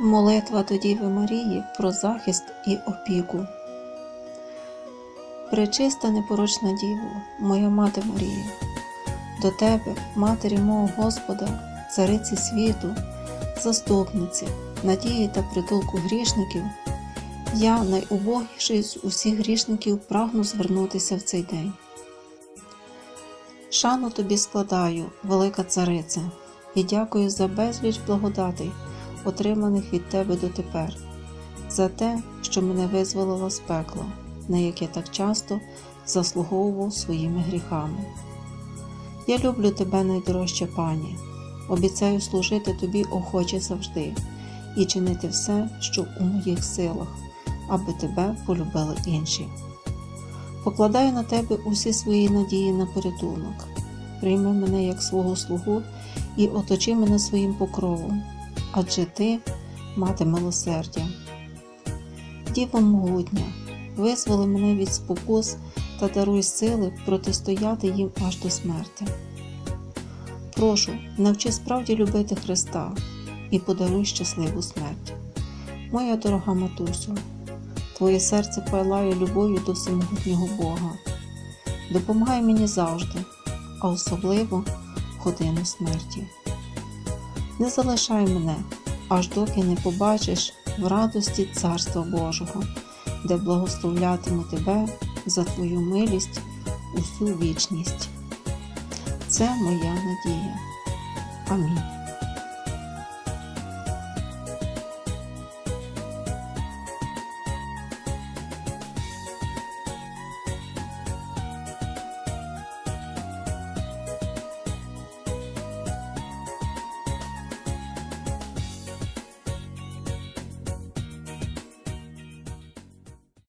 Молитва до Діви Марії про захист і опіку. Пречиста непорочна Діво, моя мати Марія, до тебе, матері мого Господа, цариці світу, заступниці, надії та притулку грішників, я, найубогіший з усіх грішників, прагну звернутися в цей день. Шану тобі складаю, велика цариця, і дякую за безліч благодатей, отриманих від тебе дотепер, за те, що мене визволило з пекла, на яке так часто заслуговував своїми гріхами. Я люблю тебе, найдорожча пані, обіцяю служити тобі охоче завжди і чинити все, що у моїх силах, аби тебе полюбили інші. Покладаю на тебе усі свої надії на порятунок. Прийми мене як свого слугу і оточи мене своїм покровом, адже ти мати милосердя. Діво могутня, визволи мене від спокус та даруй сили протистояти їм аж до смерти. Прошу, навчи справді любити Христа і подаруй щасливу смерть. Моя дорога матусю, Твоє серце палає любов'ю до всемогутнього Бога. Допомагай мені завжди, а особливо годину смерті. Не залишай мене, аж доки не побачиш в радості Царства Божого, де благословлятиму тебе за твою милість усю вічність. Це моя надія. Амінь.